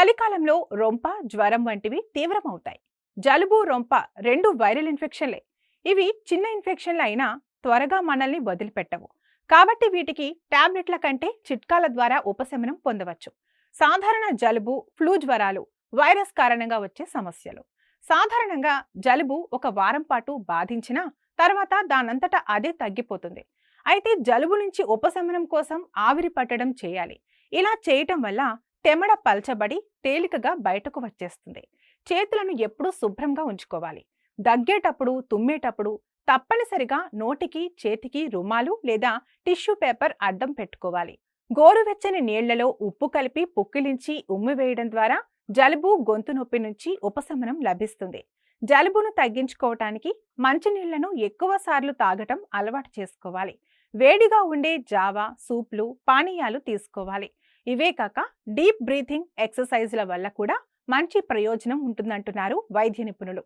చలికాలంలో రొంప జ్వరం వంటివి తీవ్రమవుతాయి. జలుబు రొంప రెండు వైరల్ ఇన్ఫెక్షన్లే. ఇవి చిన్న ఇన్ఫెక్షన్లు అయినా త్వరగా మనల్ని వదిలిపెట్టవు. కాబట్టి వీటికి టాబ్లెట్ల కంటే చిట్కాల ద్వారా ఉపశమనం పొందవచ్చు. సాధారణ జలుబు ఫ్లూ జ్వరాలు వైరస్ కారణంగా వచ్చే సమస్యలు. సాధారణంగా జలుబు ఒక వారం పాటు బాధించినా తర్వాత దానంతటా అదే తగ్గిపోతుంది. అయితే జలుబు నుంచి ఉపశమనం కోసం ఆవిరి పట్టడం చేయాలి. ఇలా చేయటం వల్ల తెమడ పల్చబడి తేలికగా బయటకు వచ్చేస్తుంది. చేతులను ఎప్పుడూ శుభ్రంగా ఉంచుకోవాలి. దగ్గేటప్పుడు తుమ్మేటప్పుడు తప్పనిసరిగా నోటికి చేతికి రుమాలు లేదా టిష్యూ పేపర్ అడ్డం పెట్టుకోవాలి. గోరువెచ్చని నీళ్ళలో ఉప్పు కలిపి పుక్కిలించి ఉమ్మి వేయడం ద్వారా జలుబు గొంతు నొప్పి నుంచి ఉపశమనం లభిస్తుంది. జలుబును తగ్గించుకోవటానికి మంచినీళ్ళను ఎక్కువ సార్లు తాగటం అలవాటు చేసుకోవాలి. వేడిగా ఉండే జావా సూప్లు పానీయాలు తీసుకోవాలి. ఇవే కాక డీప్ బ్రీతింగ్ ఎక్సర్సైజ్ల వల్ల కూడా మంచి ప్రయోజనం ఉంటుందంటున్నారు వైద్య నిపుణులు.